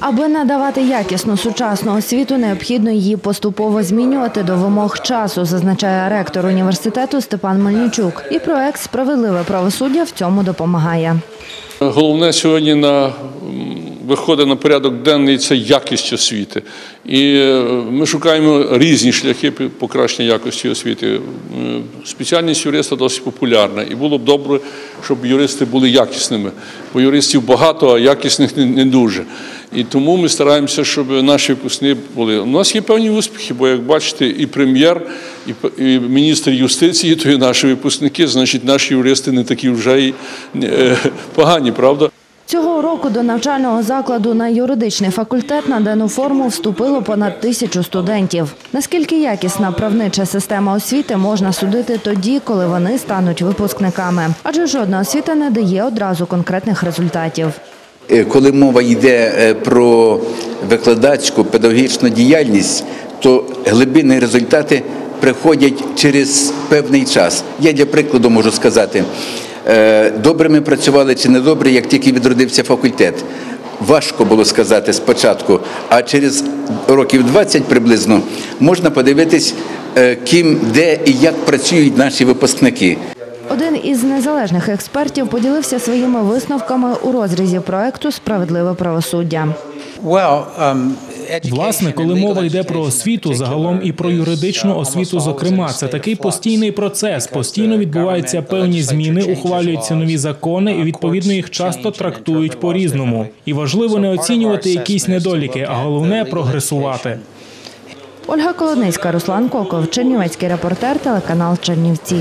Аби надавати якісну сучасну освіту, необхідно її поступово змінювати до вимог часу, зазначає ректор університету Степан Мельничук. І проект Справедливе правосуддя в цьому допомагає. Головне сьогодні на виходить на порядок денний це якість освіти. І е, ми шукаємо різні шляхи покращення якості освіти. Спеціальність юриста досить популярна, і було б добре, щоб юристи були якісними. Бо юристів багато, а якісних не, не дуже. І тому ми стараємося, щоб наші випускники були. У нас є певні успіхи, бо як бачите, і прем'єр, і, міністр юстиції, то і наші випускники, значить, наші юристи не такі вже й е, погані, правда? Цього року до навчального закладу на юридичний факультет на дану форму вступило понад тисячу студентів. Наскільки якісна правнича система освіти можна судити тоді, коли вони стануть випускниками? Адже жодна освіта не дає одразу конкретних результатів. Е, Коли мова йде е, про викладацьку педагогічну діяльність, то глибинні результати приходять через певний час. Я для прикладу можу сказати, е, добре ми працювали чи не добре, як тільки відродився факультет. Важко було сказати спочатку, а через років 20 приблизно можна подивитись, ким, де і як працюють наші випускники. Один із незалежних експертів поділився своїми висновками у розрізі проекту Справедливе правосуддя. Власне, коли мова йде про освіту, загалом і про юридичну освіту, зокрема, це такий постійний процес. Постійно відбуваються певні зміни, ухвалюються нові закони, і відповідно їх часто трактують по-різному. І важливо не оцінювати якісь недоліки, а головне прогресувати. Ольга Колодницька, Руслан Коков, Чернівецький репортер, телеканал Чернівці.